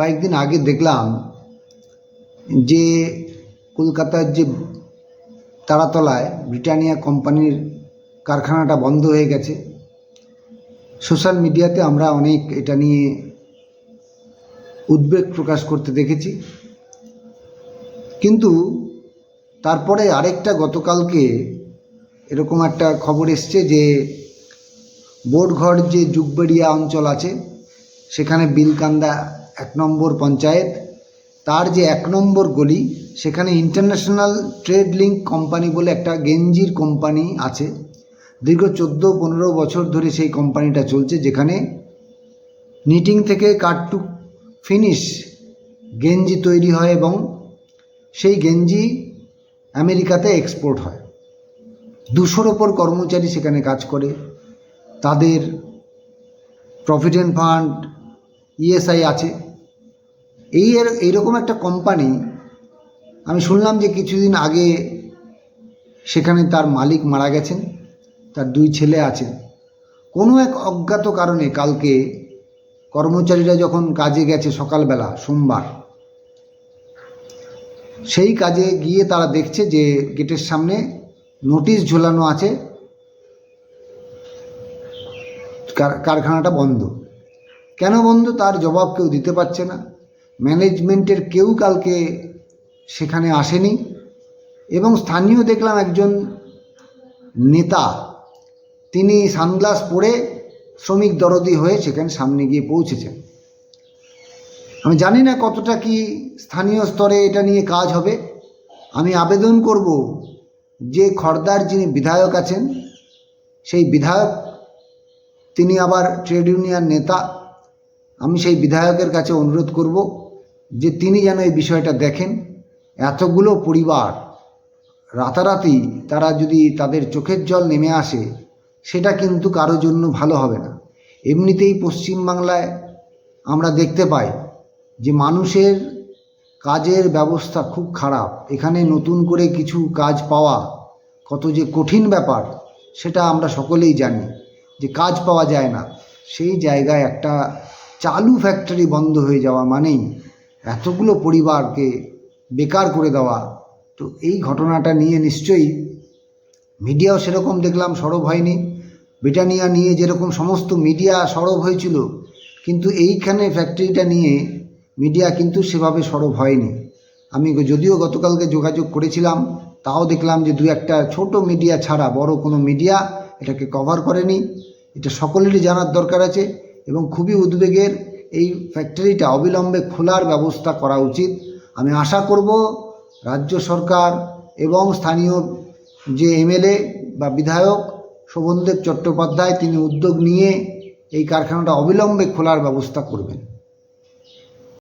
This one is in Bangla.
কয়েকদিন আগে দেখলাম যে কলকাতার যে তারাতলায় ব্রিটানিয়া কোম্পানির কারখানাটা বন্ধ হয়ে গেছে। সোশ্যাল মিডিয়াতে আমরা অনেক এটা নিয়ে উদ্বেগ প্রকাশ করতে দেখেছি। কিন্তু তারপরে আরেকটা গতকালকে এরকম একটা খবর এসছে যে বোটঘর যে যুগবেড়িয়া অঞ্চল আছে, সেখানে বিলকান্দা এক নম্বর পঞ্চায়েত, তার যে এক নম্বর গলি, সেখানে ইন্টারন্যাশনাল ট্রেড লিঙ্ক কোম্পানি বলে একটা গেঞ্জির কোম্পানি আছে। দীর্ঘ চোদ্দ পনেরো বছর ধরে সেই কোম্পানিটা চলছে, যেখানে নিটিং থেকে কাট টু ফিনিশ গেঞ্জি তৈরি হয় এবং সেই গেঞ্জি আমেরিকাতে এক্সপোর্ট হয়। দুশোর ওপর কর্মচারী সেখানে কাজ করে। তাদের প্রভিডেন্ট ফান্ড ইএসআই আছে। এই এর, এইরকম একটা কোম্পানি আমি শুনলাম যে কিছুদিন আগে সেখানে তার মালিক মারা গেছেন, তার দুই ছেলে আছেন কোনো এক অজ্ঞাত কারণে কালকে কর্মচারীরা যখন কাজে গেছে সকালবেলা, সোমবার, সেই কাজে গিয়ে তারা দেখছে যে গেটের সামনে নোটিশ ঝোলানো আছে, কার- কারখানাটা বন্ধ। কেন বন্ধ? তার জবাব কেউ দিতে পারছে না। ম্যানেজমেন্টের কেউ কালকে সেখানে আসেনি এবং স্থানীয় দেখলাম একজন নেতা, তিনি সানগ্লাস পরে শ্রমিক দরদি হয়ে সেখানে সামনে গিয়ে পৌঁছেছেন। আমি জানি না কতটা কি স্থানীয় স্তরে এটা নিয়ে কাজ হবে। আমি আবেদন করব যে খর্দার যিনি বিধায়ক আছেন, সেই বিধায়ক, তিনি আবার ট্রেড ইউনিয়ন নেতা, আমি সেই বিধায়কের কাছে অনুরোধ করব যে তিনি যেন এই বিষয়টা দেখেন, এতগুলো পরিবার রাতারাতি তারা যদি তাদের চোখের জল নেমে আসে, সেটা কিন্তু কারোর জন্য ভালো হবে না। এমনিতেই পশ্চিমবাংলায় আমরা দেখতে পাই যে মানুষের কাজের ব্যবস্থা খুব খারাপ। এখানে নতুন করে কিছু কাজ পাওয়া কত যে কঠিন ব্যাপার, সেটা আমরা সকলেই জানি যে কাজ পাওয়া যায় না। সেই জায়গায় একটা চালু ফ্যাক্টরি বন্ধ হয়ে যাওয়া মানেই এতগুলো পরিবারকে বেকার করে দেওয়া, তো এই ঘটনাটা নিয়ে নিশ্চয়ই মিডিয়াও সেরকম দেখলাম, সরব হয়নি। ব্রিটানিয়া নিয়ে যেরকম সমস্ত মিডিয়া সরব হয়েছিল, কিন্তু এইখানে ফ্যাক্টরিটা নিয়ে মিডিয়া কিন্তু সেভাবে সরব হয়নি। আমি যদিও গতকালকে যোগাযোগ করেছিলাম, তাও দেখলাম যে দু একটা ছোট মিডিয়া ছাড়া বড় কোনো মিডিয়া এটাকে কভার করেনি। এটা সকলেরই জানার দরকার আছে এবং খুবই উদ্বেগের এই ফ্যাক্টরিটা অবিলম্বে খোলার ব্যবস্থা করা উচিত। আমি আশা করব রাজ্য সরকার এবং স্থানীয় যে এমএলএ বা বিধায়ক শোভনদেব চট্টোপাধ্যায়, তিনি উদ্যোগ নিয়ে এই কারখানাটা অবিলম্বে খোলার ব্যবস্থা করবেন।